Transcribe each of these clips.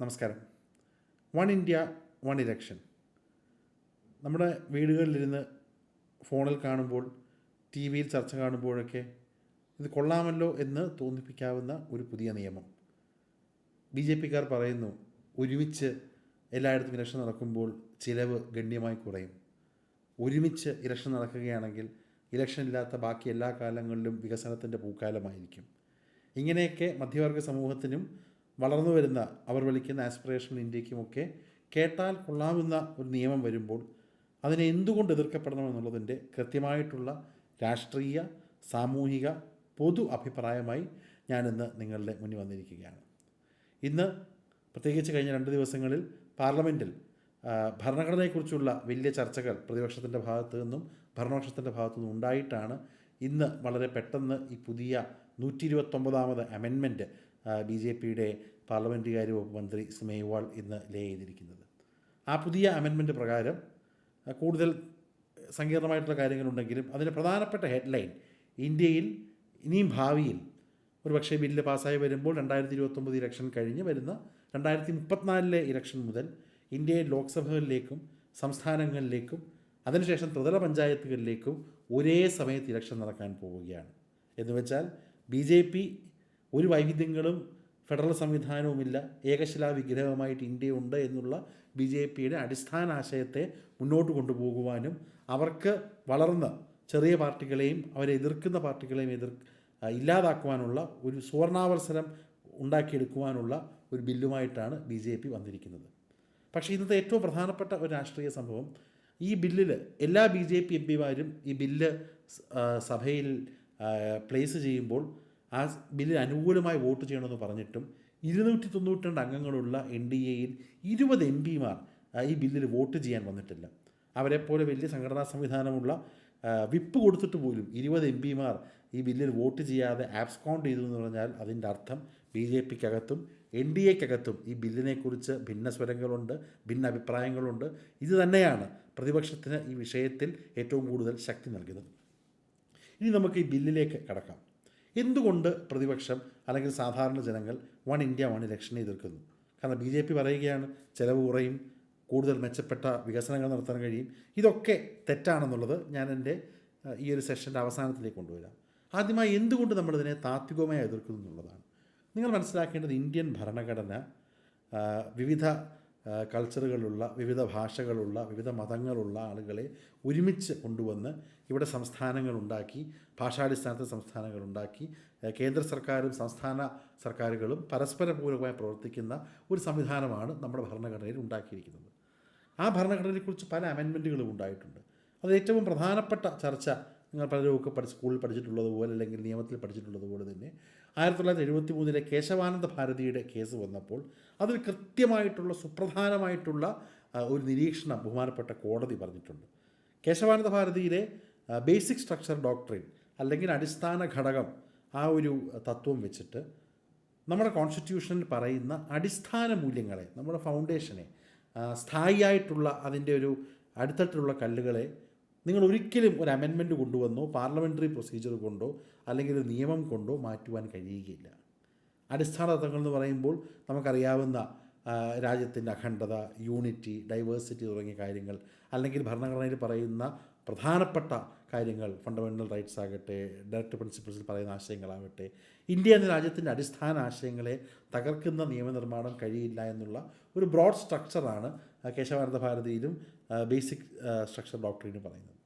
നമസ്കാരം. One India one election. നമ്മുടെ വീടുകളിലിരുന്ന് ഫോണിൽ കാണുമ്പോൾ ടി വിയിൽ ചർച്ച കാണുമ്പോഴൊക്കെ ഇത് കൊള്ളാമല്ലോ എന്ന് തോന്നിപ്പിക്കാവുന്ന ഒരു പുതിയ നിയമം. ബി ജെ പിക്കാർ പറയുന്നു ഒരുമിച്ച് എല്ലായിടത്തും ഇലക്ഷൻ നടക്കുമ്പോൾ ചിലവ് ഗണ്യമായി കുറയും. ഒരുമിച്ച് ഇലക്ഷൻ നടക്കുകയാണെങ്കിൽ ഇലക്ഷൻ ഇല്ലാത്ത ബാക്കി എല്ലാ കാലങ്ങളിലും വികസനത്തിന്റെ പൂക്കാലമായിരിക്കും. ഇങ്ങനെയൊക്കെ മധ്യവർഗ സമൂഹത്തിനും വളർന്നു വരുന്ന അവർ വിളിക്കുന്ന ആസ്പിറേഷണൽ ഇന്ത്യക്കുമൊക്കെ കേട്ടാൽ കൊള്ളാവുന്ന ഒരു നിയമം വരുമ്പോൾ അതിനെ എന്തുകൊണ്ട് എതിർക്കപ്പെടണമെന്നുള്ളതിന്റെ കൃത്യമായിട്ടുള്ള രാഷ്ട്രീയ സാമൂഹിക പൊതു അഭിപ്രായമായി ഞാനിന്ന് നിങ്ങളുടെ മുന്നിൽ വന്നിരിക്കുകയാണ്. ഇന്ന് പ്രത്യേകിച്ച് കഴിഞ്ഞ രണ്ട് ദിവസങ്ങളിൽ പാർലമെന്റിൽ ഭരണഘടനയെക്കുറിച്ചുള്ള വലിയ ചർച്ചകൾ പ്രതിപക്ഷത്തിന്റെ ഭാഗത്തു നിന്നും ഭരണപക്ഷത്തിന്റെ ഭാഗത്തു നിന്നും ഉണ്ടായിട്ടാണ് ഇന്ന് വളരെ പെട്ടെന്ന് ഈ പുതിയ നൂറ്റി ഇരുപത്തൊമ്പതാമത് അമെൻമെന്റ് ബി ജെ പിയുടെ പാർലമെന്റുകാര്യ വകുപ്പ് മന്ത്രി സ്മേവാൾ ഇന്ന് ലേ ചെയ്തിരിക്കുന്നത്. ആ പുതിയ അമെൻമെന്റ് പ്രകാരം കൂടുതൽ സങ്കീർണമായിട്ടുള്ള കാര്യങ്ങളുണ്ടെങ്കിലും അതിന്റെ പ്രധാനപ്പെട്ട ഹെഡ്ലൈൻ ഇന്ത്യയിൽ ഇനിയും ഭാവിയിൽ ഒരു പക്ഷേ ബില്ല് പാസ്സായി വരുമ്പോൾ രണ്ടായിരത്തി ഇരുപത്തൊമ്പത് ഇലക്ഷൻ കഴിഞ്ഞ് വരുന്ന രണ്ടായിരത്തി മുപ്പത്തിനാലിലെ ഇലക്ഷൻ മുതൽ ഇന്ത്യയിൽ ലോക്സഭകളിലേക്കും സംസ്ഥാനങ്ങളിലേക്കും അതിനുശേഷം ത്രിതല പഞ്ചായത്തുകളിലേക്കും ഒരേ സമയത്ത് ഇലക്ഷൻ നടക്കാൻ പോവുകയാണ്. എന്ന് വെച്ചാൽ ബി ജെ പി ഒരു വൈവിധ്യങ്ങളും ഫെഡറൽ സംവിധാനവുമില്ല. ഏകശിലാ വിഗ്രഹമായിട്ട് ഇന്ത്യയുണ്ട് എന്നുള്ള ബി ജെ പിയുടെ അടിസ്ഥാന ആശയത്തെ മുന്നോട്ട് കൊണ്ടുപോകുവാനും അവർക്ക് വളർന്ന ചെറിയ പാർട്ടികളെയും അവരെ എതിർക്കുന്ന പാർട്ടികളെയും എതിർ ഇല്ലാതാക്കുവാനുള്ള ഒരു സുവർണാവസരം ഉണ്ടാക്കിയെടുക്കുവാനുള്ള ഒരു ബില്ലുമായിട്ടാണ് ബി ജെ പി വന്നിരിക്കുന്നത്. പക്ഷേ ഇന്നത്തെ ഏറ്റവും പ്രധാനപ്പെട്ട ഒരു രാഷ്ട്രീയ സംഭവം ഈ ബില്ലിൽ എല്ലാ ബി ജെ പി എം പിമാരും ഈ ബില്ല് സഭയിൽ പ്ലേസ് ചെയ്യുമ്പോൾ ആ ബില്ലിൽ അനുകൂലമായി വോട്ട് ചെയ്യണമെന്ന് പറഞ്ഞിട്ടും ഇരുന്നൂറ്റി തൊണ്ണൂറ്റി രണ്ട് അംഗങ്ങളുള്ള എൻ ഡി എയിൽ ഇരുപത് എം പിമാർ ഈ ബില്ലിൽ വോട്ട് ചെയ്യാൻ വന്നിട്ടില്ല. അവരെപ്പോലെ വലിയ സംഘടനാ സംവിധാനമുള്ള വിപ്പ് കൊടുത്തിട്ട് പോലും ഇരുപത് എം പിമാർ ഈ ബില്ലിൽ വോട്ട് ചെയ്യാതെ ആബ്സ്കൗണ്ട് ചെയ്തു എന്ന് പറഞ്ഞാൽ അതിന്റെ അർത്ഥം ബി ജെ പിക്കകത്തും എൻ ഡി എക്കകത്തും ഈ ബില്ലിനെക്കുറിച്ച് ഭിന്ന സ്വരങ്ങളുണ്ട് ഭിന്ന അഭിപ്രായങ്ങളുണ്ട് ഇത് തന്നെയാണ് പ്രതിപക്ഷത്തിന് ഈ വിഷയത്തിൽ ഏറ്റവും കൂടുതൽ ശക്തി നൽകുന്നത്. ഇനി നമുക്ക് ഈ ബില്ലിലേക്ക് കടക്കാം. എന്തുകൊണ്ട് പ്രതിപക്ഷം അല്ലെങ്കിൽ സാധാരണ ജനങ്ങൾ വൺ ഇന്ത്യ വൺ ഇലക്ഷനെ എതിർക്കുന്നു? കാരണം ബി ജെ പി പറയുകയാണ് ചിലവ് കുറയും കൂടുതൽ മെച്ചപ്പെട്ട വികസനങ്ങൾ നടത്താൻ കഴിയും. ഇതൊക്കെ തെറ്റാണെന്നുള്ളത് ഞാൻ എന്റെ ഈ ഒരു സെഷന്റെ അവസാനത്തിലേക്ക് കൊണ്ടുവരാം. ആദ്യമായി എന്തുകൊണ്ട് നമ്മളിതിനെ താത്വികമായി എതിർക്കുന്നു എന്നുള്ളതാണ്. നിങ്ങൾ മനസ്സിലാക്കേണ്ടത് ഇന്ത്യൻ ഭരണഘടന വിവിധ കൾച്ചറുകളുള്ള വിവിധ ഭാഷകളുള്ള വിവിധ മതങ്ങളുള്ള ആളുകളെ ഒരുമിച്ച് കൊണ്ടുവന്ന് ഇവിടെ സംസ്ഥാനങ്ങളുണ്ടാക്കി ഭാഷാടിസ്ഥാനത്തിൽ സംസ്ഥാനങ്ങളുണ്ടാക്കി കേന്ദ്ര സർക്കാരും സംസ്ഥാന സർക്കാരുകളും പരസ്പര പൂരകമായി പ്രവർത്തിക്കുന്ന ഒരു സംവിധാനമാണ് നമ്മുടെ ഭരണഘടനയിൽ ഉണ്ടാക്കിയിരിക്കുന്നത്. ആ ഭരണഘടനയെക്കുറിച്ച് പല അമെൻമെന്റുകളും ഉണ്ടായിട്ടുണ്ട്. അത് ഏറ്റവും പ്രധാനപ്പെട്ട ചർച്ച നിങ്ങൾ പലരുമൊക്കെ പഠി സ്കൂളിൽ പഠിച്ചിട്ടുള്ളതുപോലെ അല്ലെങ്കിൽ നിയമത്തിൽ പഠിച്ചിട്ടുള്ളതുപോലെ തന്നെ ആയിരത്തി തൊള്ളായിരത്തി എഴുപത്തി മൂന്നിലെ കേശവാനന്ദ ഭാരതിയുടെ കേസ് വന്നപ്പോൾ അതിൽ കൃത്യമായിട്ടുള്ള സുപ്രധാനമായിട്ടുള്ള ഒരു നിരീക്ഷണം ബഹുമാനപ്പെട്ട കോടതി പറഞ്ഞിട്ടുണ്ട്. കേശവാനന്ദ ഭാരതിയിലെ ബേസിക് സ്ട്രക്ചർ ഡോക്ട്രിൻ അല്ലെങ്കിൽ അടിസ്ഥാന ഘടകം ആ ഒരു തത്വം വെച്ചിട്ട് നമ്മുടെ കോൺസ്റ്റിറ്റ്യൂഷനിൽ പറയുന്ന അടിസ്ഥാന മൂല്യങ്ങളെ നമ്മുടെ ഫൗണ്ടേഷനെ സ്ഥായിയായിട്ടുള്ള അതിന്റെ ഒരു അടിത്തട്ടിലുള്ള കല്ലുകളെ നിങ്ങൾ ഒരിക്കലും ഒരു അമെൻമെന്റ് കൊണ്ടുവന്നോ പാർലമെന്ററി പ്രൊസീജിയർ കൊണ്ടോ അല്ലെങ്കിൽ ഒരു നിയമം കൊണ്ടോ മാറ്റുവാൻ കഴിയുകയില്ല. അടിസ്ഥാന തത്വങ്ങൾ എന്ന് പറയുമ്പോൾ നമുക്കറിയാവുന്ന രാജ്യത്തിന്റെ അഖണ്ഡത യൂണിറ്റി ഡൈവേഴ്സിറ്റി തുടങ്ങിയ കാര്യങ്ങൾ അല്ലെങ്കിൽ ഭരണഘടനയിൽ പറയുന്ന പ്രധാനപ്പെട്ട കാര്യങ്ങൾ ഫണ്ടമെന്റൽ റൈറ്റ്സ് ആകട്ടെ ഡയറക്ടർ പ്രിൻസിപ്പിൾസിൽ പറയുന്ന ആശയങ്ങളാകട്ടെ ഇന്ത്യ എന്ന രാജ്യത്തിന്റെ അടിസ്ഥാന ആശയങ്ങളെ തകർക്കുന്ന നിയമനിർമ്മാണം കഴിയില്ല എന്നുള്ള ഒരു ബ്രോഡ് സ്ട്രക്ചറാണ് കേശവാനന്ദ ഭാരതിയിലും ബേസിക് സ്ട്രക്ചർ ഡോക്ടറിനും പറയുന്നത്.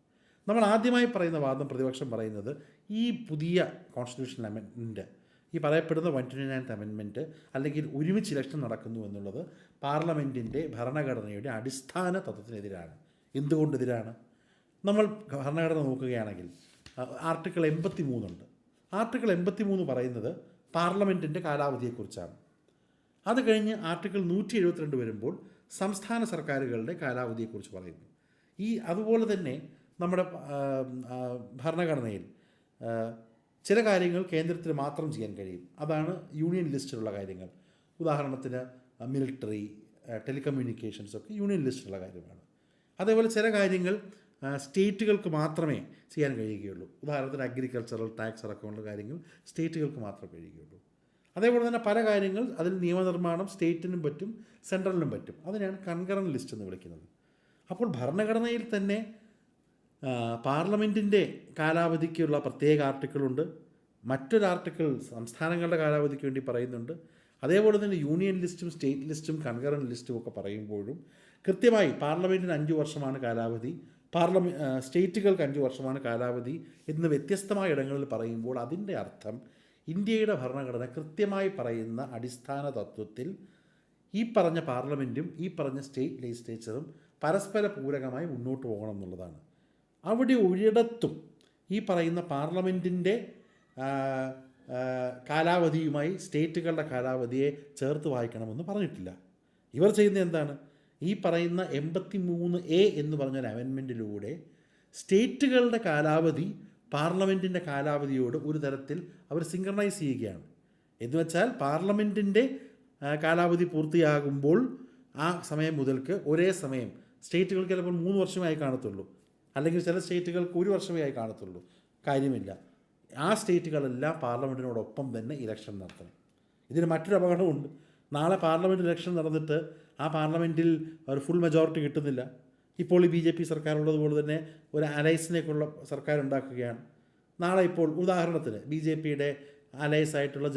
നമ്മൾ ആദ്യമായി പറയുന്ന വാദം പ്രതിപക്ഷം പറയുന്നത് ഈ പുതിയ കോൺസ്റ്റിറ്റ്യൂഷൻ അമെൻമെന്റ് ഈ പറയപ്പെടുന്ന വൺ ട്വന്റി നയൻത്ത് അമെൻമെന്റ് അല്ലെങ്കിൽ ഒരുമിച്ച് ഇലക്ഷൻ നടക്കുന്നു എന്നുള്ളത് പാർലമെന്റിന്റെ ഭരണഘടനയുടെ അടിസ്ഥാന തത്വത്തിനെതിരാണ്. എന്തുകൊണ്ടെതിരാണ്? നമ്മൾ ഭരണഘടന നോക്കുകയാണെങ്കിൽ ആർട്ടിക്കിൾ എൺപത്തി മൂന്നുണ്ട് ആർട്ടിക്കിൾ എൺപത്തി മൂന്ന് പറയുന്നത് പാർലമെന്റിന്റെ കാലാവധിയെക്കുറിച്ചാണ്. അത് കഴിഞ്ഞ് ആർട്ടിക്കിൾ നൂറ്റി എഴുപത്തിരണ്ട് വരുമ്പോൾ സംസ്ഥാന സർക്കാരുകളുടെ കാലാവധിയെക്കുറിച്ച് പറയുന്നു. ഈ അതുപോലെ തന്നെ നമ്മുടെ ഭരണഘടനയിൽ ചില കാര്യങ്ങൾ കേന്ദ്രത്തിന് മാത്രം ചെയ്യാൻ കഴിയും. അതാണ് യൂണിയൻ ലിസ്റ്റിലുള്ള കാര്യങ്ങൾ. ഉദാഹരണത്തിന് മിലിറ്ററി ടെലികമ്മ്യൂണിക്കേഷൻസ് ഒക്കെ യൂണിയൻ ലിസ്റ്റിലുള്ള കാര്യമാണ് അതേപോലെ ചില കാര്യങ്ങൾ സ്റ്റേറ്റുകൾക്ക് മാത്രമേ ചെയ്യാൻ കഴിയുകയുള്ളൂ. ഉദാഹരണത്തിന് അഗ്രികൾച്ചറൽ ടാക്സ് അടക്കമുള്ള കാര്യങ്ങൾ സ്റ്റേറ്റുകൾക്ക് മാത്രമേ കഴിയുകയുള്ളൂ. അതേപോലെ തന്നെ പല കാര്യങ്ങൾ അതിൽ നിയമനിർമ്മാണം സ്റ്റേറ്റിനും പറ്റും സെൻട്രലിനും പറ്റും. അതിനെയാണ് കൺകറൻ ലിസ്റ്റ് എന്ന് വിളിക്കുന്നത്. അപ്പോൾ ഭരണഘടനയിൽ തന്നെ പാർലമെന്റിന്റെ കാലാവധിക്കുള്ള പ്രത്യേക ആർട്ടിക്കിളുണ്ട്. മറ്റൊരു ആർട്ടിക്കിൾ സംസ്ഥാനങ്ങളുടെ കാലാവധിക്ക് വേണ്ടി പറയുന്നുണ്ട്. അതേപോലെ തന്നെ യൂണിയൻ ലിസ്റ്റും സ്റ്റേറ്റ് ലിസ്റ്റും കൺകറൻ ലിസ്റ്റും ഒക്കെ പറയുമ്പോഴും കൃത്യമായി പാർലമെന്റിന് അഞ്ച് വർഷമാണ് കാലാവധി പാർലമെ സ്റ്റേറ്റുകൾക്ക് അഞ്ച് വർഷമാണ് കാലാവധി എന്ന് വ്യത്യസ്തമായ ഇടങ്ങളിൽ പറയുമ്പോൾ അതിന്റെ അർത്ഥം ഇന്ത്യയുടെ ഭരണഘടന കൃത്യമായി പറയുന്ന അടിസ്ഥാന തത്വത്തിൽ ഈ പറഞ്ഞ പാർലമെന്റും ഈ പറഞ്ഞ സ്റ്റേറ്റ് ലെജിസ്ലേച്ചറും പരസ്പര പൂരകമായി മുന്നോട്ട് പോകണം എന്നുള്ളതാണ്. അവിടെ ഒരിടത്തും ഈ പറയുന്ന പാർലമെന്റിന്റെ കാലാവധിയുമായി സ്റ്റേറ്റുകളുടെ കാലാവധിയെ ചേർത്ത് വായിക്കണമെന്ന് പറഞ്ഞിട്ടില്ല. ഇവർ ചെയ്യുന്ന എന്താണ്? ഈ പറയുന്ന എൺപത്തി മൂന്ന് എ എന്ന് പറഞ്ഞൊരു അമെൻമെന്റിലൂടെ സ്റ്റേറ്റുകളുടെ കാലാവധി പാർലമെന്റിന്റെ കാലാവധിയോട് ഒരു തരത്തിൽ അവർ സിങ്ക്രണൈസ് ചെയ്യുകയാണ്. എന്ന് വെച്ചാൽ പാർലമെന്റിന്റെ കാലാവധി പൂർത്തിയാകുമ്പോൾ ആ സമയം മുതൽക്ക് ഒരേ സമയം സ്റ്റേറ്റുകൾക്ക് ചിലപ്പോൾ മൂന്ന് വർഷമായി കാണത്തുള്ളൂ. അല്ലെങ്കിൽ ചില സ്റ്റേറ്റുകൾക്ക് ഒരു വർഷമേ ആയി കാണത്തുള്ളൂ. കാര്യമില്ല. ആ സ്റ്റേറ്റുകളെല്ലാം പാർലമെന്റിനോടൊപ്പം തന്നെ ഇലക്ഷൻ നടത്തണം. ഇതിന് മറ്റൊരു അപകടമുണ്ട് നാളെ പാർലമെന്റ് ഇലക്ഷൻ നടന്നിട്ട് ആ പാർലമെന്റിൽ ഒരു ഫുൾ മെജോറിറ്റി കിട്ടുന്നില്ല. ഇപ്പോൾ ഈ ബി ജെ പി സർക്കാരുള്ളതുപോലെ തന്നെ ഒരു അലയൻസിനേക്കുള്ള സർക്കാർ ഉണ്ടാക്കുകയാണ്. നാളെ ഇപ്പോൾ ഉദാഹരണത്തിന് ബി ജെ പിയുടെ അലയൻസ് ആയിട്ടുള്ള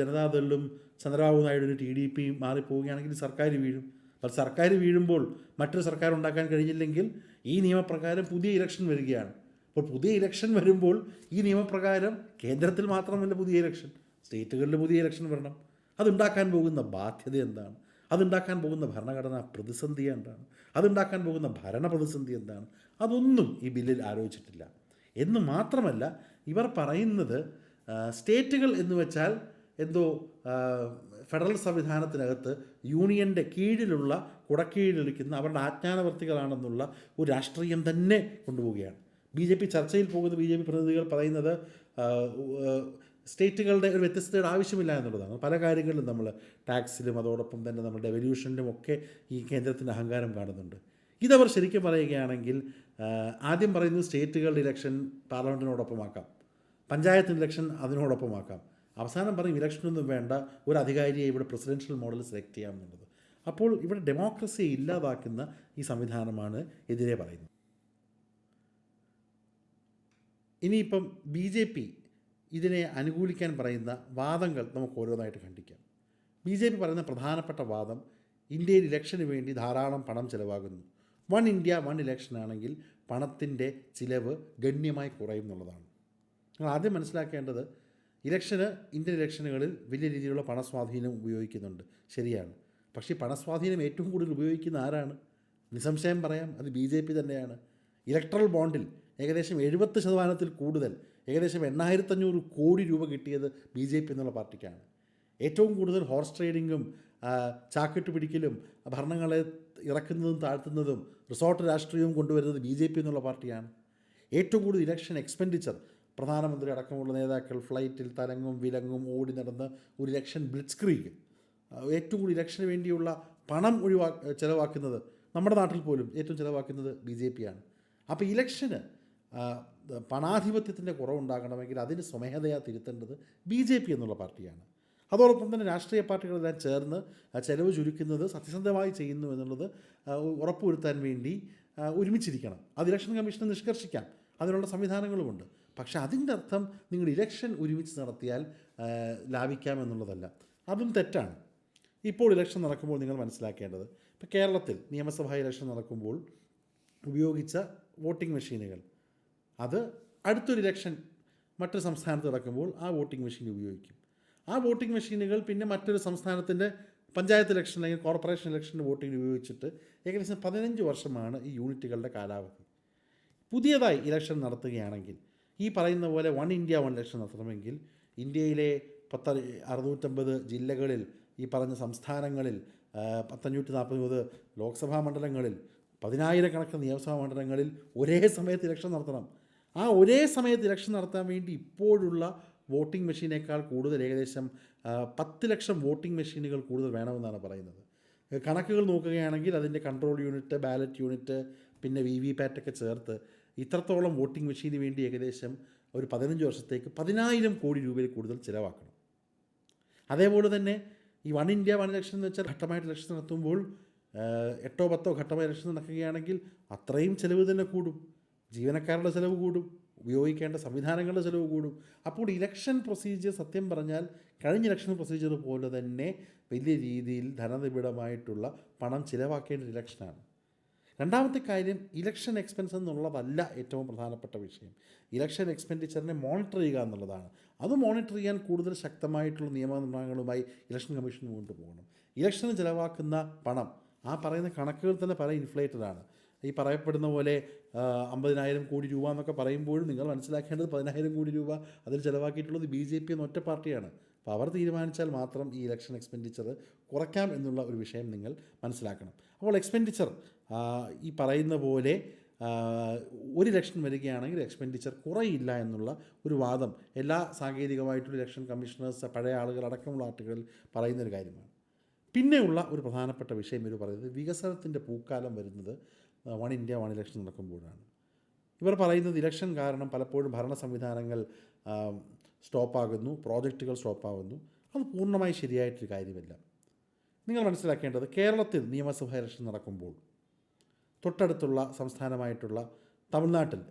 ചന്ദ്രബാബു നായിഡുവിന് ടി ഡി പി മാറിപ്പോവുകയാണെങ്കിൽ സർക്കാർ വീഴും. അപ്പോൾ സർക്കാർ വീഴുമ്പോൾ മറ്റൊരു സർക്കാർ ഉണ്ടാക്കാൻ കഴിഞ്ഞില്ലെങ്കിൽ ഈ നിയമപ്രകാരം പുതിയ ഇലക്ഷൻ വരികയാണ്. അപ്പോൾ പുതിയ ഇലക്ഷൻ വരുമ്പോൾ ഈ നിയമപ്രകാരം കേന്ദ്രത്തിൽ മാത്രമല്ല പുതിയ ഇലക്ഷൻ സ്റ്റേറ്റുകളിൽ പുതിയ ഇലക്ഷൻ വരണം. അതുണ്ടാക്കാൻ പോകുന്ന ബാധ്യത എന്താണ്? അതുണ്ടാക്കാൻ പോകുന്ന ഭരണഘടനാ പ്രതിസന്ധി എന്താണ്? അതുണ്ടാക്കാൻ പോകുന്ന ഭരണ പ്രതിസന്ധി എന്താണ്? അതൊന്നും ഈ ബില്ലിൽ ആലോചിച്ചിട്ടില്ല. എന്ന് മാത്രമല്ല ഇവർ പറയുന്നത് സ്റ്റേറ്റുകൾ എന്ന് വെച്ചാൽ എന്തോ ഫെഡറൽ സംവിധാനത്തിനകത്ത് യൂണിയന്റെ കീഴിലുള്ള കുടക്കീഴിലിരിക്കുന്ന അവരുടെ ആജ്ഞാനവർത്തികളാണെന്നുള്ള ഒരു രാഷ്ട്രീയം തന്നെ കൊണ്ടുപോവുകയാണ്. ബി ജെ പി ചർച്ചയിൽ പോകുന്ന ബി ജെ പി പ്രതിനിധികൾ പറയുന്നത് സ്റ്റേറ്റുകളുടെ ഒരു വ്യത്യസ്തതയുടെ ആവശ്യമില്ല എന്നുള്ളതാണ്. പല കാര്യങ്ങളിലും നമ്മൾ ടാക്സിലും അതോടൊപ്പം തന്നെ നമ്മുടെ ഡെവല്യൂഷനിലും ഒക്കെ ഈ കേന്ദ്രത്തിന്റെ അഹങ്കാരം കാണുന്നുണ്ട്. ഇതവർ ശരിക്കും പറയുകയാണെങ്കിൽ ആദ്യം പറയുന്നത് സ്റ്റേറ്റുകളുടെ ഇലക്ഷൻ പാർലമെന്റിനോടൊപ്പമാക്കാം. പഞ്ചായത്ത് ഇലക്ഷൻ അതിനോടൊപ്പമാക്കാം. അവസാനം പറയും ഇലക്ഷനൊന്നും വേണ്ട ഒരു അധികാരിയെ ഇവിടെ പ്രസിഡൻഷ്യൽ മോഡൽ സെലക്ട് ചെയ്യാമെന്നുള്ളത് അപ്പോൾ ഇവിടെ ഡെമോക്രസിയെ ഇല്ലാതാക്കുന്ന ഈ സംവിധാനമാണ് എതിരെ പറയുന്നത്. ഇനിയിപ്പം ബി ജെ പി ഇതിനെ അനുകൂലിക്കാൻ പറയുന്ന വാദങ്ങൾ നമുക്ക് ഓരോന്നായിട്ട് ഖണ്ഡിക്കാം. ബി ജെ പി പറയുന്ന പ്രധാനപ്പെട്ട വാദം ഇന്ത്യയിൽ ഇലക്ഷന് വേണ്ടി ധാരാളം പണം ചിലവാകുന്നു. വൺ ഇന്ത്യ വൺ ഇലക്ഷൻ ആണെങ്കിൽ പണത്തിന്റെ ചിലവ് ഗണ്യമായി കുറയും എന്നുള്ളതാണ് നിങ്ങൾ ആദ്യം മനസ്സിലാക്കേണ്ടത് ഇലക്ഷന് ഇന്ത്യൻ ഇലക്ഷനുകളിൽ വലിയ രീതിയിലുള്ള പണസ്വാധീനം ഉപയോഗിക്കുന്നുണ്ട്. ശരിയാണ്. പക്ഷേ പണസ്വാധീനം ഏറ്റവും കൂടുതൽ ഉപയോഗിക്കുന്ന ആരാണ്? നിസ്സംശയം പറയാം അത് ബി ജെ പി തന്നെയാണ്. ഇലക്ട്രൽ ബോണ്ടിൽ ഏകദേശം എഴുപത്ത് ശതമാനത്തിൽ കൂടുതൽ ഏകദേശം എണ്ണായിരത്തഞ്ഞൂറ് കോടി രൂപ കിട്ടിയത് ബി ജെ പി എന്നുള്ള പാർട്ടിക്കാണ്. ഏറ്റവും കൂടുതൽ ഹോർസ് ട്രേഡിങ്ങും ചാക്കിട്ട് പിടിക്കലും ഭരണങ്ങളെ ഇറക്കുന്നതും താഴ്ത്തുന്നതും റിസോർട്ട് രാഷ്ട്രീയവും കൊണ്ടുവരുന്നത് ബി ജെ പി എന്നുള്ള പാർട്ടിയാണ്. ഏറ്റവും കൂടുതൽ ഇലക്ഷൻ എക്സ്പെൻഡിച്ചർ പ്രധാനമന്ത്രി അടക്കമുള്ള നേതാക്കൾ ഫ്ലൈറ്റിൽ തലങ്ങും വിലങ്ങും ഓടി നടന്ന് ഒരു ഇലക്ഷൻ ബ്ലിറ്റ്സ്ക്രീക്ക്. ഏറ്റവും കൂടുതൽ ഇലക്ഷന് വേണ്ടിയുള്ള പണം ഒഴിവാ ചിലവാക്കുന്നത് നമ്മുടെ നാട്ടിൽ പോലും ഏറ്റവും ചിലവാക്കുന്നത് ബി ജെ പിയാണ്. അപ്പോൾ ഇലക്ഷന് പണാധിപത്യത്തിന്റെ കുറവുണ്ടാകണമെങ്കിൽ അതിന് സ്വമേധയാ തിരുത്തേണ്ടത് ബി ജെ പി എന്നുള്ള പാർട്ടിയാണ്. അതോടൊപ്പം തന്നെ രാഷ്ട്രീയ പാർട്ടികളെല്ലാം ചേർന്ന് ചെലവ് ചുരുക്കുന്നത് സത്യസന്ധമായി ചെയ്യുന്നു എന്നുള്ളത് ഉറപ്പുവരുത്താൻ വേണ്ടി ഒരുമിച്ചിരിക്കണം. അത് ഇലക്ഷൻ കമ്മീഷന് നിഷ്കർഷിക്കാം. അതിനുള്ള സംവിധാനങ്ങളുമുണ്ട്. പക്ഷേ അതിന്റെ അർത്ഥം നിങ്ങൾ ഇലക്ഷൻ ഒരുമിച്ച് നടത്തിയാൽ ലാഭിക്കാം എന്നുള്ളതല്ല. അതും തെറ്റാണ്. ഇപ്പോൾ ഇലക്ഷൻ നടക്കുമ്പോൾ നിങ്ങൾ മനസ്സിലാക്കേണ്ടത് ഇപ്പോൾ കേരളത്തിൽ നിയമസഭാ ഇലക്ഷൻ നടക്കുമ്പോൾ ഉപയോഗിച്ച വോട്ടിംഗ് മെഷീനുകൾ അത് അടുത്തൊരു ഇലക്ഷൻ മറ്റൊരു സംസ്ഥാനത്ത് നടക്കുമ്പോൾ ആ വോട്ടിംഗ് മെഷീൻ ഉപയോഗിക്കും. ആ വോട്ടിംഗ് മെഷീനുകൾ പിന്നെ മറ്റൊരു സംസ്ഥാനത്തിന്റെ പഞ്ചായത്ത് ഇലക്ഷൻ അല്ലെങ്കിൽ കോർപ്പറേഷൻ ഇലക്ഷന്റെ വോട്ടിംഗ് ഉപയോഗിച്ചിട്ട് ഏകദേശം പതിനഞ്ച് വർഷമാണ് ഈ യൂണിറ്റുകളുടെ കാലാവധി. പുതിയതായി ഇലക്ഷൻ നടത്തുകയാണെങ്കിൽ ഈ പറയുന്ന പോലെ വൺ ഇന്ത്യ വൺ ഇലക്ഷൻ നടത്തണമെങ്കിൽ ഇന്ത്യയിലെ പത്ത് അറുന്നൂറ്റമ്പത് ജില്ലകളിൽ ഈ പറഞ്ഞ സംസ്ഥാനങ്ങളിൽ പത്തഞ്ഞൂറ്റി നാൽപ്പത് ലോക്സഭാ മണ്ഡലങ്ങളിൽ പതിനായിരക്കണക്കിന് നിയമസഭാ മണ്ഡലങ്ങളിൽ ഒരേ സമയത്ത് ഇലക്ഷൻ നടത്തണം. ആ ഒരേ സമയത്ത് ഇലക്ഷൻ നടത്താൻ വേണ്ടി ഇപ്പോഴുള്ള വോട്ടിംഗ് മെഷീനേക്കാൾ കൂടുതൽ ഏകദേശം പത്ത് ലക്ഷം വോട്ടിംഗ് മെഷീനുകൾ കൂടുതൽ വേണമെന്നാണ് പറയുന്നത്. കണക്കുകൾ നോക്കുകയാണെങ്കിൽ അതിന്റെ കൺട്രോൾ യൂണിറ്റ് ബാലറ്റ് യൂണിറ്റ് പിന്നെ വി വി പാറ്റൊക്കെ ചേർത്ത് ഇത്രത്തോളം വോട്ടിംഗ് മെഷീന് വേണ്ടി ഏകദേശം ഒരു പതിനഞ്ച് വർഷത്തേക്ക് പതിനായിരം കോടി രൂപയിൽ കൂടുതൽ ചിലവാക്കണം. അതേപോലെ തന്നെ ഈ വൺ ഇന്ത്യ വൺ ഇലക്ഷൻ എന്ന് വെച്ചാൽ ഘട്ടമായിട്ട് ഇലക്ഷൻ നടത്തുമ്പോൾ എട്ടോ പത്തോ ഘട്ടമായി ഇലക്ഷൻ നടക്കുകയാണെങ്കിൽ അത്രയും ചിലവ് തന്നെ കൂടും. ജീവനക്കാരുടെ ചിലവ് കൂടും. ഉപയോഗിക്കേണ്ട സംവിധാനങ്ങളുടെ ചിലവ് കൂടും. അപ്പോൾ ഇലക്ഷൻ പ്രൊസീജിയർ സത്യം പറഞ്ഞാൽ കഴിഞ്ഞ ഇലക്ഷൻ പ്രൊസീജിയർ പോലെ തന്നെ വലിയ രീതിയിൽ ധനനിബിഡമായിട്ടുള്ള പണം ചിലവാക്കേണ്ട ഇലക്ഷനാണ്. രണ്ടാമത്തെ കാര്യം ഇലക്ഷൻ എക്സ്പെൻസ് എന്നുള്ളതല്ല ഏറ്റവും പ്രധാനപ്പെട്ട വിഷയം. ഇലക്ഷൻ എക്സ്പെൻഡിച്ചറിനെ മോണിറ്റർ ചെയ്യുക എന്നുള്ളതാണ്. അത് മോണിറ്റർ ചെയ്യാൻ കൂടുതൽ ശക്തമായിട്ടുള്ള നിയമനിർമ്മാണങ്ങളുമായി ഇലക്ഷൻ കമ്മീഷൻ മുന്നോട്ട് പോകണം. ഇലക്ഷന് ചിലവാക്കുന്ന പണം ആ പറയുന്ന കണക്കുകൾ തന്നെ പല ഇൻഫ്ലേറ്റഡ് ആണ്. ഈ പറയപ്പെടുന്ന പോലെ അമ്പതിനായിരം കോടി രൂപ എന്നൊക്കെ പറയുമ്പോഴും നിങ്ങൾ മനസ്സിലാക്കേണ്ടത് പതിനായിരം കോടി രൂപ അതിൽ ചിലവാക്കിയിട്ടുള്ളത് ബി ജെ പി എന്ന ഒറ്റ പാർട്ടിയാണ്. അപ്പോൾ അവർ തീരുമാനിച്ചാൽ മാത്രം ഈ ഇലക്ഷൻ എക്സ്പെൻഡിച്ചർ കുറയ്ക്കാം എന്നുള്ള ഒരു വിഷയം നിങ്ങൾ മനസ്സിലാക്കണം. അപ്പോൾ എക്സ്പെൻഡിച്ചർ ഈ പറയുന്ന പോലെ ഒരു ഇലക്ഷൻ വരികയാണെങ്കിൽ എക്സ്പെൻഡിച്ചർ കുറയില്ല എന്നുള്ള ഒരു വാദം എല്ലാ സാങ്കേതികമായിട്ടുള്ള ഇലക്ഷൻ കമ്മീഷണേഴ്സ് പഴയ ആളുകൾ അടക്കമുള്ള ആർട്ടുകളിൽ പറയുന്ന ഒരു കാര്യമാണ്. പിന്നെയുള്ള ഒരു പ്രധാനപ്പെട്ട വിഷയം ഇവർ പറയുന്നത് വികസനത്തിന്റെ പൂക്കാലം വരുന്നത് വൺ ഇന്ത്യ വൺ ഇലക്ഷൻ നടക്കുമ്പോഴാണ്. ഇവർ പറയുന്നത് ഇലക്ഷൻ കാരണം പലപ്പോഴും ഭരണ സംവിധാനങ്ങൾ സ്റ്റോപ്പാകുന്നു പ്രോജക്റ്റുകൾ സ്റ്റോപ്പാകുന്നു. അത് പൂർണമായി ശരിയായിട്ടൊരു കാര്യമല്ല. നിങ്ങൾ മനസ്സിലാക്കേണ്ടത് കേരളത്തിൽ നിയമസഭാ ഇലക്ഷൻ നടക്കുമ്പോൾ തൊട്ടടുത്തുള്ള സംസ്ഥാനമായിട്ടുള്ള തമിഴ്നാട്ടിൽ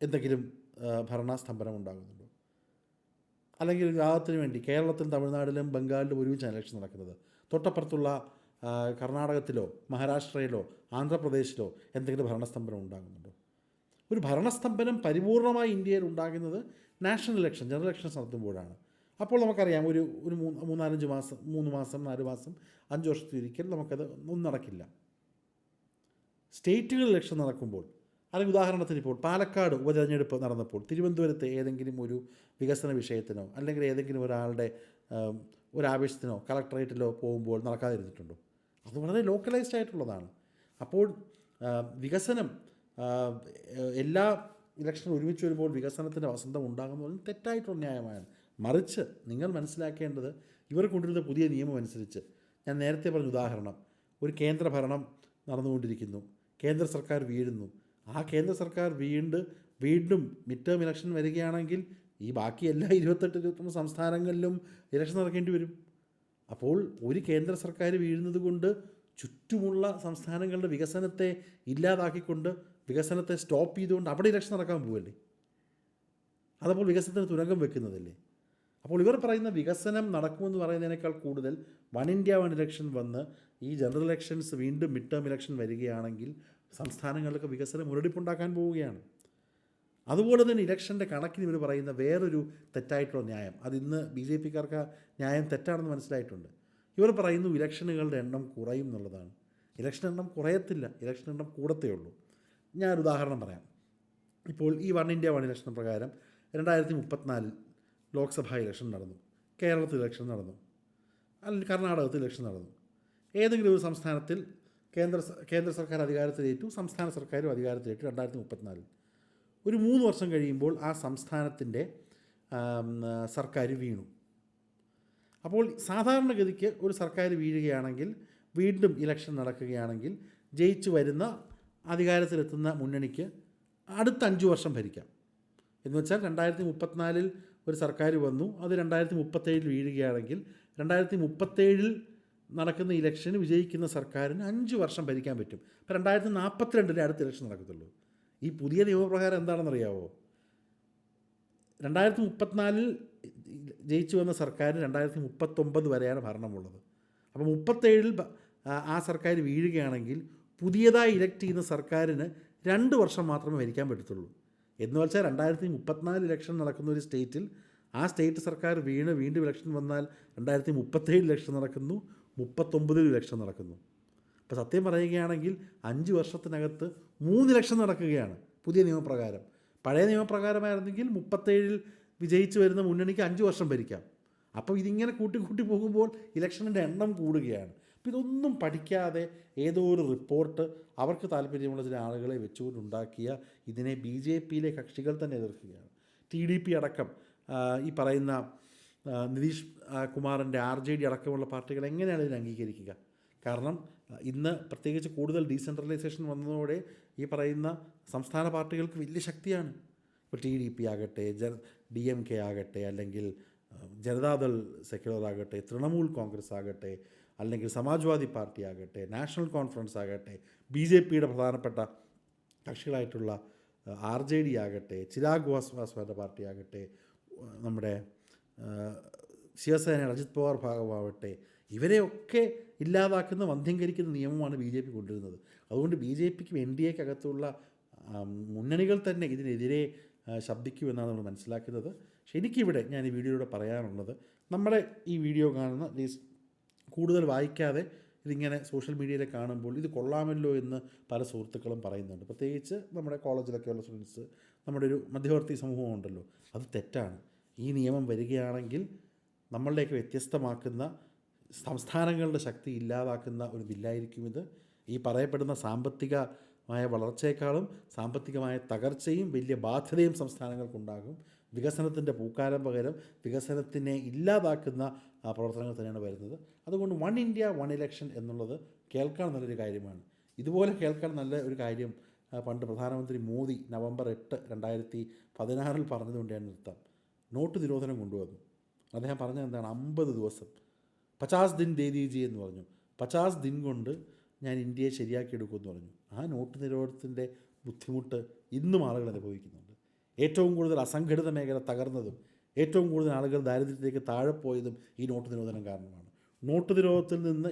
എന്തെങ്കിലും ഭരണസ്തംഭനം ഉണ്ടാകുന്നുണ്ടോ? അല്ലെങ്കിൽ വിവാഹത്തിന് വേണ്ടി കേരളത്തിലും തമിഴ്നാട്ടിലും ബംഗാളിലും ഒരുമിച്ചാണ് ഇലക്ഷൻ നടക്കുന്നത്. തൊട്ടപ്പുറത്തുള്ള കർണാടകത്തിലോ മഹാരാഷ്ട്രയിലോ ആന്ധ്രാപ്രദേശിലോ എന്തെങ്കിലും ഭരണസ്തംഭനം ഉണ്ടാകുന്നുണ്ടോ? ഒരു ഭരണസ്തംഭനം പരിപൂർണമായി ഇന്ത്യയിൽ ഉണ്ടാകുന്നത് നാഷണൽ ഇലക്ഷൻ ജനറൽ ഇലക്ഷൻസ് നടത്തുമ്പോഴാണ്. അപ്പോൾ നമുക്കറിയാം ഒരു ഒരു മൂന്ന് മൂന്നാലഞ്ച് മാസം മൂന്ന് മാസം നാല് മാസം അഞ്ച് വർഷത്തിൽ ഒരിക്കൽ നമുക്കത് ഒന്നും നടക്കില്ല. സ്റ്റേറ്റുകൾ ഇലക്ഷൻ നടക്കുമ്പോൾ അല്ലെങ്കിൽ ഉദാഹരണത്തിന് ഇപ്പോൾ പാലക്കാട് ഉപതെരഞ്ഞെടുപ്പ് നടന്നപ്പോൾ തിരുവനന്തപുരത്തെ ഏതെങ്കിലും ഒരു വികസന വിഷയത്തിനോ അല്ലെങ്കിൽ ഏതെങ്കിലും ഒരാളുടെ ഒരാവേശത്തിനോ കളക്ടറേറ്റിലോ പോകുമ്പോൾ നടക്കാതിരുന്നിട്ടുണ്ടോ? അത് വളരെ ലോക്കലൈസ്ഡ് ആയിട്ടുള്ളതാണ്. അപ്പോൾ വികസനം എല്ലാ ഇലക്ഷനും ഒരുമിച്ച് വരുമ്പോൾ വികസനത്തിന്റെ വസന്തം ഉണ്ടാകുന്നത് തെറ്റായിട്ടുള്ള ന്യായമാണ് മറിച്ച് നിങ്ങൾ മനസ്സിലാക്കേണ്ടത് ഇവർ കൊണ്ടുവരുന്ന പുതിയ നിയമം അനുസരിച്ച്. ഞാൻ നേരത്തെ പറഞ്ഞ ഉദാഹരണം. ഒരു കേന്ദ്ര ഭരണം നടന്നുകൊണ്ടിരിക്കുന്നു. കേന്ദ്ര സർക്കാർ വീഴുന്നു. ആ കേന്ദ്ര സർക്കാർ വീണ്ട് വീണ്ടും മിഡ് ടേം ഇലക്ഷൻ വരികയാണെങ്കിൽ ഈ ബാക്കി എല്ലാ ഇരുപത്തെട്ട് ഇരുപത്തൊന്ന് സംസ്ഥാനങ്ങളിലും ഇലക്ഷൻ നടക്കേണ്ടി വരും. അപ്പോൾ ഒരു കേന്ദ്ര സർക്കാർ വീഴുന്നത് കൊണ്ട് ചുറ്റുമുള്ള സംസ്ഥാനങ്ങളുടെ വികസനത്തെ ഇല്ലാതാക്കിക്കൊണ്ട് വികസനത്തെ സ്റ്റോപ്പ് ചെയ്തുകൊണ്ട് അവിടെ ഇലക്ഷൻ നടക്കാൻ പോവല്ലേ? അതപ്പോൾ വികസനത്തിന് തുരങ്കം വെക്കുന്നതല്ലേ? അപ്പോൾ ഇവർ പറയുന്ന വികസനം നടക്കുമെന്ന് പറയുന്നതിനേക്കാൾ കൂടുതൽ വൺ ഇന്ത്യ വൺ ഇലക്ഷൻ വന്ന് ഈ ജനറൽ ഇലക്ഷൻസ് വീണ്ടും മിഡ് ടേം ഇലക്ഷൻ വരികയാണെങ്കിൽ സംസ്ഥാനങ്ങളിലൊക്കെ വികസനം മുരടിപ്പുണ്ടാക്കാൻ പോവുകയാണ്. അതുപോലെ തന്നെ ഇലക്ഷന്റെ കണക്കിന് ഇവർ പറയുന്ന വേറൊരു തെറ്റായിട്ടുള്ള ന്യായം. അത് ഇന്ന് ബി ജെ പിക്കാർക്ക് ന്യായം തെറ്റാണെന്ന് മനസ്സിലായിട്ടുണ്ട്. ഇവർ പറയുന്നു ഇലക്ഷനുകളുടെ എണ്ണം കുറയും എന്നുള്ളതാണ്. ഇലക്ഷൻ എണ്ണം കുറയത്തില്ല. ഇലക്ഷൻ എണ്ണം കൂടത്തേ ഉള്ളൂ. ഞാനൊരു ഉദാഹരണം പറയാം. ഇപ്പോൾ ഈ വൺ ഇന്ത്യ വൺ ഇലക്ഷൻ പ്രകാരം രണ്ടായിരത്തി മുപ്പത്തിനാലിൽ ലോക്സഭാ ഇലക്ഷൻ നടന്നു. കേരളത്തിൽ ഇലക്ഷൻ നടന്നു. അല്ലെങ്കിൽ കർണാടകത്തിൽ ഇലക്ഷൻ നടന്നു. ഏതെങ്കിലും ഒരു സംസ്ഥാനത്തിൽ കേന്ദ്ര കേന്ദ്ര സർക്കാർ അധികാരത്തിലേറ്റു സംസ്ഥാന സർക്കാരും അധികാരത്തിലേറ്റു രണ്ടായിരത്തി മുപ്പത്തിനാലിൽ ഒരു മൂന്ന് വർഷം കഴിയുമ്പോൾ ആ സംസ്ഥാനത്തിന്റെ സർക്കാർ വീണു. അപ്പോൾ സാധാരണഗതിക്ക് ഒരു സർക്കാർ വീഴുകയാണെങ്കിൽ വീണ്ടും ഇലക്ഷൻ നടക്കുകയാണെങ്കിൽ ജയിച്ചു വരുന്ന അധികാരത്തിലെത്തുന്ന മുന്നണിക്ക് അടുത്ത അഞ്ച് വർഷം ഭരിക്കാം. എന്നുവെച്ചാൽ രണ്ടായിരത്തി മുപ്പത്തിനാലിൽ ഒരു സർക്കാർ വന്നു അത് രണ്ടായിരത്തി മുപ്പത്തേഴിൽ വീഴുകയാണെങ്കിൽ രണ്ടായിരത്തി മുപ്പത്തേഴിൽ നടക്കുന്ന ഇലക്ഷന് വിജയിക്കുന്ന സർക്കാരിന് അഞ്ച് വർഷം ഭരിക്കാൻ പറ്റും. അപ്പോൾ രണ്ടായിരത്തി നാൽപ്പത്തിരണ്ടിലെ അടുത്ത ഇലക്ഷൻ നടക്കത്തുള്ളൂ. ഈ പുതിയ നിയമപ്രകാരം എന്താണെന്നറിയാവോ? രണ്ടായിരത്തി മുപ്പത്തിനാലിൽ ജയിച്ചു വന്ന സർക്കാരിന് രണ്ടായിരത്തി മുപ്പത്തൊമ്പത് വരെയാണ് ഭരണമുള്ളത്. അപ്പോൾ മുപ്പത്തേഴിൽ ആ സർക്കാർ വീഴുകയാണെങ്കിൽ പുതിയതായി ഇലക്ട് ചെയ്യുന്ന സർക്കാരിന് രണ്ട് വർഷം മാത്രമേ ഭരിക്കാൻ പറ്റത്തുള്ളൂ. എന്ന് വെച്ചാൽ രണ്ടായിരത്തി മുപ്പത്തിനാല് ഇലക്ഷൻ നടക്കുന്ന ഒരു സ്റ്റേറ്റിൽ ആ സ്റ്റേറ്റ് സർക്കാർ വീണ് വീണ്ടും ഇലക്ഷൻ വന്നാൽ രണ്ടായിരത്തി മുപ്പത്തേഴ് ഇലക്ഷൻ നടക്കുന്നു മുപ്പത്തൊമ്പതിൽ ഇലക്ഷൻ നടക്കുന്നു. അപ്പോൾ സത്യം പറയുകയാണെങ്കിൽ അഞ്ച് വർഷത്തിനകത്ത് മൂന്ന് ഇലക്ഷൻ നടക്കുകയാണ് പുതിയ നിയമപ്രകാരം. പഴയ നിയമപ്രകാരമായിരുന്നെങ്കിൽ മുപ്പത്തേഴിൽ വിജയിച്ചു വരുന്ന മുന്നണിക്ക് അഞ്ച് വർഷം ഭരിക്കാം. അപ്പോൾ ഇതിങ്ങനെ കൂട്ടി കൂട്ടി പോകുമ്പോൾ ഇലക്ഷനിന്റെ എണ്ണം കൂടുകയാണ്. അപ്പോൾ ഇതൊന്നും പഠിക്കാതെ ഏതോ ഒരു റിപ്പോർട്ട് അവർക്ക് താല്പര്യമുള്ള ചില ആളുകളെ വെച്ചുകൊണ്ടുണ്ടാക്കിയ ഇതിനെ ബി ജെ പിയിലെ കക്ഷികൾ തന്നെ എതിർക്കുകയാണ്. ടി ഡി പി അടക്കം ഈ പറയുന്ന നിതീഷ് കുമാറിന്റെ ആർ ജെ ഡി അടക്കമുള്ള പാർട്ടികൾ എങ്ങനെയാണ് ഇതിനെ അംഗീകരിക്കുക? കാരണം ഇന്ന് പ്രത്യേകിച്ച് കൂടുതൽ ഡീസെൻട്രലൈസേഷൻ വന്നതോടെ ഈ പറയുന്ന സംസ്ഥാന പാർട്ടികൾക്ക് വലിയ ശക്തിയാണ്. ഇപ്പോൾ ടി ഡി പി ആകട്ടെ ജ ഡി എം കെ ആകട്ടെ അല്ലെങ്കിൽ ജനതാദൾ സെക്യുലർ ആകട്ടെ തൃണമൂൽ കോൺഗ്രസ് ആകട്ടെ അല്ലെങ്കിൽ സമാജ്വാദി പാർട്ടി ആകട്ടെ നാഷണൽ കോൺഫറൻസ് ആകട്ടെ ബി ജെ പിയുടെ പ്രധാനപ്പെട്ട കക്ഷികളായിട്ടുള്ള ആർ ജെ ഡി ആകട്ടെ ചിരാഗ് വാസ്വാസ്വാന്റെ പാർട്ടി ആകട്ടെ നമ്മുടെ ശിവസേന അജിത് പവാർ ഭാഗമാവട്ടെ ഇവരെയൊക്കെ ഇല്ലാതാക്കുന്ന വന്ധ്യംകരിക്കുന്ന നിയമമാണ് ബി ജെ പി കൊണ്ടുവരുന്നത്. അതുകൊണ്ട് ബി ജെ പിക്കും എൻ ഡി എക്കകത്തുള്ള മുന്നണികൾ തന്നെ ഇതിനെതിരെ ശബ്ദിക്കുമെന്നാണ് നമ്മൾ മനസ്സിലാക്കുന്നത്. പക്ഷേ എനിക്കിവിടെ ഞാൻ ഈ വീഡിയോയിലൂടെ പറയാനുള്ളത് നമ്മുടെ ഈ വീഡിയോ കാണുന്ന കൂടുതൽ വായിക്കാതെ ഇതിങ്ങനെ സോഷ്യൽ മീഡിയയിൽ കാണുമ്പോൾ ഇത് കൊള്ളാമല്ലോ എന്ന് പല സുഹൃത്തുക്കളും പറയുന്നുണ്ട്. പ്രത്യേകിച്ച് നമ്മുടെ കോളേജിലൊക്കെയുള്ള സ്റ്റുഡൻസ് നമ്മുടെ ഒരു മധ്യവർത്തി സമൂഹം ഉണ്ടല്ലോ അത് തെറ്റാണ്. ഈ നിയമം വരികയാണെങ്കിൽ നമ്മളുടെയൊക്കെ വ്യത്യസ്തമാക്കുന്ന സംസ്ഥാനങ്ങളുടെ ശക്തി ഇല്ലാതാക്കുന്ന ഒരു ബില്ലായിരിക്കും ഇത്. ഈ പറയപ്പെടുന്ന സാമ്പത്തികമായ വളർച്ചയെക്കാളും സാമ്പത്തികമായ തകർച്ചയും വലിയ ബാധ്യതയും സംസ്ഥാനങ്ങൾക്കുണ്ടാകും. വികസനത്തിന്റെ പൂക്കാലം പകരം വികസനത്തിനെ ഇല്ലാതാക്കുന്ന പ്രവർത്തനങ്ങൾ തന്നെയാണ് വരുന്നത്. അതുകൊണ്ട് വൺ ഇന്ത്യ വൺ ഇലക്ഷൻ എന്നുള്ളത് കേൾക്കാൻ നല്ലൊരു കാര്യമാണ്. ഇതുപോലെ കേൾക്കാൻ നല്ല ഒരു കാര്യം പണ്ട് പ്രധാനമന്ത്രി മോദി നവംബർ എട്ട് രണ്ടായിരത്തി പതിനാറിൽ പറഞ്ഞതുകൊണ്ട് ഞാൻ നിർത്താം. നോട്ട് നിരോധനം കൊണ്ടുവന്നു. അദ്ദേഹം പറഞ്ഞത് എന്താണ്? അമ്പത് ദിവസം. പച്ചാസ് ദിൻ ദേ ദീജി എന്ന് പറഞ്ഞു. പച്ചാസ് ദിൻ കൊണ്ട് ഞാൻ ഇന്ത്യയെ ശരിയാക്കി എടുക്കുമെന്ന് പറഞ്ഞു. ആ നോട്ട് നിരോധനത്തിന്റെ ബുദ്ധിമുട്ട് ഇന്നും ആളുകൾ അനുഭവിക്കുന്നുണ്ട്. ഏറ്റവും കൂടുതൽ അസംഘടിത മേഖല തകർന്നതും ഏറ്റവും കൂടുതൽ ആളുകൾ ദാരിദ്ര്യത്തിലേക്ക് താഴെ പോയതും ഈ നോട്ട് നിരോധനം കാരണമാണ്. നോട്ട് നിരോധത്തിൽ നിന്ന്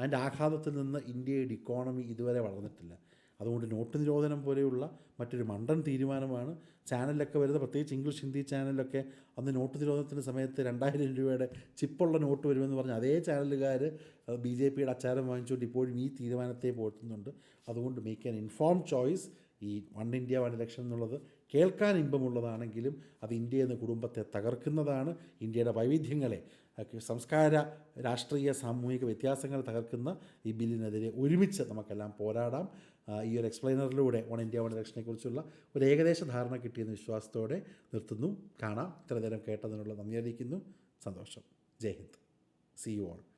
അതിന്റെ ആഘാതത്തിൽ നിന്ന് ഇന്ത്യയുടെ ഇക്കോണമി ഇതുവരെ വളർന്നിട്ടില്ല. അതുകൊണ്ട് നോട്ട് നിരോധനം പോലെയുള്ള മറ്റൊരു മണ്ടൻ തീരുമാനമാണ് ചാനലിലൊക്കെ വരുന്നത്. പ്രത്യേകിച്ച് ഇംഗ്ലീഷ് ഹിന്ദി ചാനലിലൊക്കെ അന്ന് നോട്ട് നിരോധനത്തിന്റെ സമയത്ത് രണ്ടായിരം രൂപയുടെ ചിപ്പുള്ള നോട്ട് വരുമെന്ന് പറഞ്ഞ് അതേ ചാനലുകാർ ബി ജെ പിയുടെ അച്ചാരം വാങ്ങിച്ചുകൊണ്ട് ഇപ്പോഴും ഈ തീരുമാനത്തെ പോറ്റുന്നുണ്ട്. അതുകൊണ്ട് മേക്ക് ആൻ ഇൻഫോം ചോയ്സ് ഈ വൺ ഇന്ത്യ വൺ ഇലക്ഷൻ എന്നുള്ളത് കേൾക്കാൻ ഇമ്പമുള്ളതാണെങ്കിലും അത് ഇന്ത്യ എന്ന കുടുംബത്തെ തകർക്കുന്നതാണ് ഇന്ത്യയുടെ വൈവിധ്യങ്ങളെ. സംസ്കാര രാഷ്ട്രീയ സാമൂഹിക വ്യത്യാസങ്ങൾ തകർക്കുന്ന ഈ ബില്ലിനെതിരെ ഒരുമിച്ച് നമുക്കെല്ലാം പോരാടാം. ഈ ഒരു എക്സ്പ്ലെയിനറിലൂടെ വൺ ഇന്ത്യ വൺ ഇലക്ഷനെ കുറിച്ചുള്ള ഒരു ഏകദേശ ധാരണ കിട്ടിയെന്ന വിശ്വാസത്തോടെ നിർത്തുന്നു. കാണാം. ഇത്ര നേരം കേട്ടതിനുള്ള നന്ദി അറിയിക്കുന്നു. സന്തോഷം. ജയ് ഹിന്ദ്. See you all